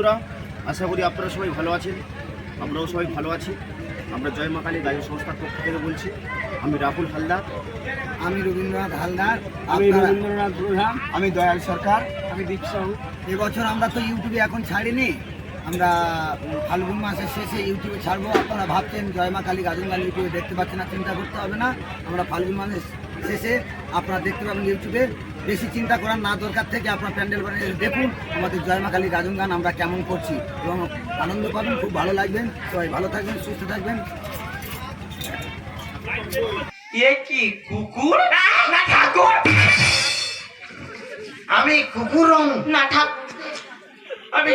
বন্ধুরা আশা করি আপনারা সবাই ভালো আছেন। আমরাও সবাই ভালো আছি। আমরা জয় মা কালী গায়ক সংস্থার পক্ষ থেকে বলছি আমি রাহুল হালদার। আমি রবীন্দ্রনাথ হালদার আমি রবীন্দ্রনাথ প্রধান আমি দয়াল সরকার। আমি দীপ সাহু। এবছর আমরা তো ইউটিউবে এখন ছাড়িনি। আমরা ফাল্গুন মাসের শেষে ইউটিউবে ছাড়বো। আপনারা ভাবছেন জয়মা কালী গাজন গান ইউটিউবে দেখতে পাচ্ছেন না চিন্তা করতে হবে না। আমরা ফাল্গুন মাসের শেষে আপনারা দেখতে পাবেন ইউটিউবে। বেশি চিন্তা করার না দরকার থেকে আপনার প্যান্ডেল বানিয়ে দেখুন আমাদের জয়মা কালী গাজন গান আমরা কেমন করছি। এবং আনন্দ পাবেন খুব ভালো লাগবেন। সবাই ভালো থাকবেন সুস্থ থাকবেন। কি কুকুর? না ঠাকুর! আমি কুকুরং না ঠাক আমি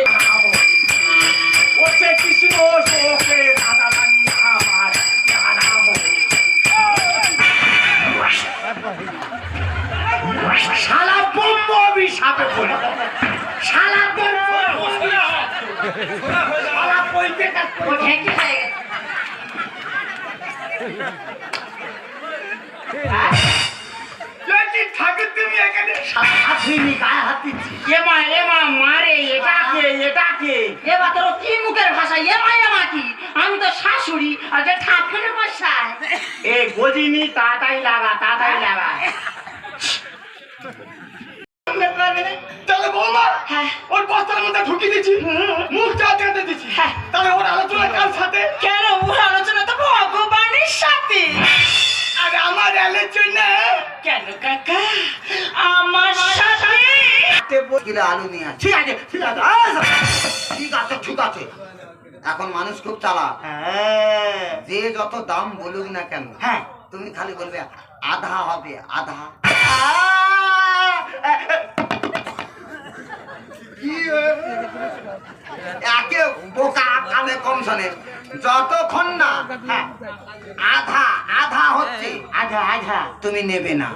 পড়ে শালা বোম্ব শালা বলতে ঢেকে হয়ে গেছে ঠাকুর তুমি এখানে হাতিনি গায়ে হাত দিচ্ছি এমা এমা মারে এটা কে এটা কে এবার তোর কি মুখের ভাষা এমা এমা কি আমি তো শাশুড়ি আর যে ঠাকুরের বসায় এ গজিনি, তাড়াতাড়ি লাগা তাড়াতাড়ি লাগা তাহলে বৌমা হ্যাঁ। মধ্যে ঢুকিয়ে দিচ্ছি মুখ চাতে দিচ্ছি হ্যাঁ। তাহলে ওর আলোচনা কার সাথে? কেন? ওর আলোচনা তো ভগবানের সাথে। আর আমার আলোচনা কেন কাকা? আমার সাথে। কিলো আলু নিয়ে ঠিক আছে ঠিক আছে। ঠিক আছে ঠিক আছে। এখন মানুষ খুব চালা হ্যাঁ। যে যত দাম বলুক না কেন হ্যাঁ। তুমি খালি বলবে আধা হবে আধা। একে বোকা কানে কম শোনে যতক্ষণ না হ্যাঁ আধা আধা হচ্ছে, আধা আধা তুমি নেবে না।